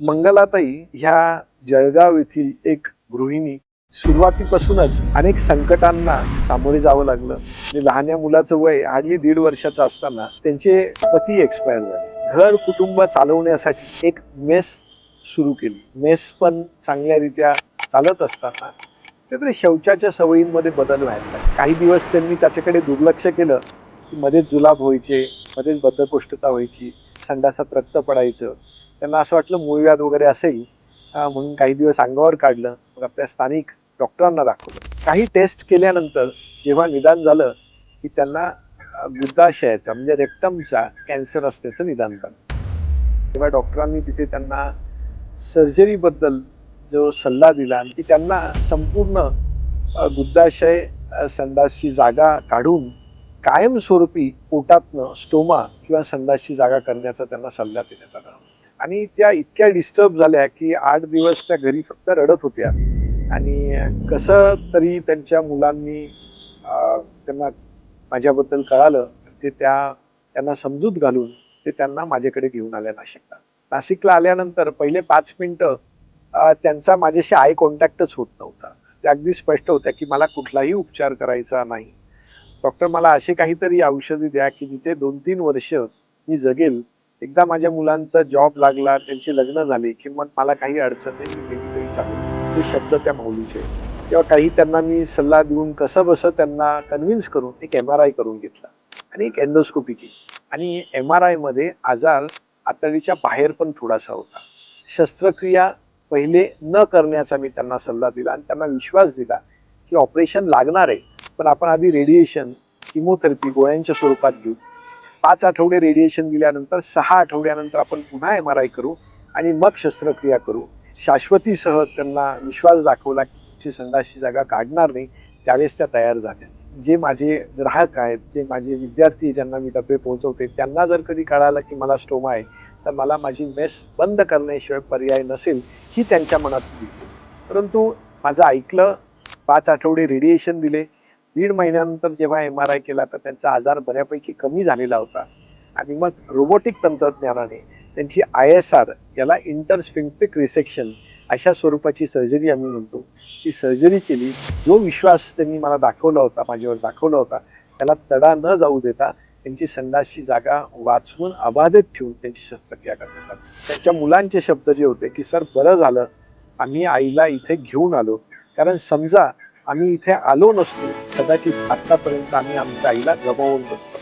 मंगलाताई ह्या जळगाव येथील एक गृहिणी सुरुवातीपासूनच अनेक संकटांना सामोरे जावं लागलं. आणि लहान्या मुलाचं वय हार्डली दीड वर्षाचं असताना त्यांचे पती एक्सपायर झाले. घर कुटुंब चालवण्यासाठी एक मेस सुरू केली. मेस पण चांगल्यारीत्या चालत असताना त्यातरी शौचाच्या सवयींमध्ये बदल व्हायला लागले. काही दिवस त्यांनी त्याच्याकडे दुर्लक्ष केलं की मध्येच जुलाब व्हायचे मध्येच बद्धकोष्ठता व्हायची संडासात रक्त पडायचं. त्यांना असं वाटलं मूळव्याध वगैरे असेल. म्हणून काही दिवस अंगावर काढलं. मग आपल्या स्थानिक डॉक्टरांना दाखवलं. काही टेस्ट केल्यानंतर जेव्हा निदान झालं की त्यांना गुद्दाशयाचा गुद्धाशयाचा म्हणजे रेक्टमचा कॅन्सर असल्याचं निदान झालं. तेव्हा डॉक्टरांनी तिथे त्यांना सर्जरीबद्दल जो सल्ला दिला की त्यांना संपूर्ण गुद्दाशय गुद्धाशय संडासची जागा काढून कायमस्वरूपी पोटातनं स्टोमा किंवा संडासची जागा करण्याचा त्यांना सल्ला देण्यात आला. आणि त्या इतक्या डिस्टर्ब झाल्या की आठ दिवस त्या घरी फक्त रडत होत्या. आणि कसं तरी त्यांच्या मुलांनी त्यांना माझ्याबद्दल कळालं ते त्या त्यांना समजूत घालून ते त्यांना माझ्याकडे घेऊन आल्या नाशिकला. नाशिकला आल्यानंतर पहिले पाच मिनटं त्यांचा माझ्याशी आय कॉन्टॅक्टच होत नव्हता. त्या अगदी स्पष्ट होत्या की मला कुठलाही उपचार करायचा नाही. डॉक्टर मला असे काहीतरी औषधी द्या की जिथे दोन तीन वर्ष मी जगेल एकदा माझ्या मुलांचा जॉब लागला त्यांची लग्न झाली की मग मला काही अडचण नाही मी शब्द त्या माऊलीचे किंवा काही त्यांना मी सल्ला देऊन कसं बसं त्यांना कन्व्हिन्स करून एक एम आर आय करून घेतला आणि एक एन्डोस्कोपी केली. आणि एम आर आयमध्ये आजार आतडीच्या बाहेर पण थोडासा होता. शस्त्रक्रिया पहिले न करण्याचा मी त्यांना सल्ला दिला आणि त्यांना विश्वास दिला की ऑपरेशन लागणार आहे. पण आपण आधी रेडिएशन किमोथेरपी गोळ्यांच्या स्वरूपात घेऊ. पाच आठवडे रेडिएशन दिल्यानंतर सहा आठवड्यानंतर आपण पुन्हा एम आर आय करू आणि मग शस्त्रक्रिया करू. शाश्वतीसह त्यांना विश्वास दाखवला की संडासची जागा काढणार नाही त्यावेळेस त्या तयार झाल्या. जे माझे ग्राहक आहेत जे माझे विद्यार्थी ज्यांना मी डबे पोहोचवते त्यांना जर कधी कळालं की मला स्टोमा आहे तर मला माझी मेस बंद करण्याशिवाय पर्याय नसेल ही त्यांच्या मनात होती. परंतु माझं ऐकलं पाच आठवडे रेडिएशन दिले दीड महिन्यानंतर जेव्हा एम आर आय केला तर त्यांचा आजार बऱ्यापैकी कमी झालेला होता. आणि मग रोबोटिक तंत्रज्ञानाने त्यांची आय एस आर याला इंटरस्फिंक्टिक रिसेक्शन अशा स्वरूपाची सर्जरी आम्ही म्हणतो. ती सर्जरी केली. जो विश्वास त्यांनी मला दाखवला होता माझ्यावर दाखवला होता त्याला तडा न जाऊ देता त्यांची संडासची जागा वाचवून अबाधित ठेवून त्यांची शस्त्रक्रिया करण्यात त्यांच्या मुलांचे शब्द जे होते की सर बरं झालं. आम्ही आईला इथे घेऊन आलो. कारण समजा आम्ही इथे आलो नसतो. कदाचित आतापर्यंत आम्ही आमच्या आईला गमावून बसतो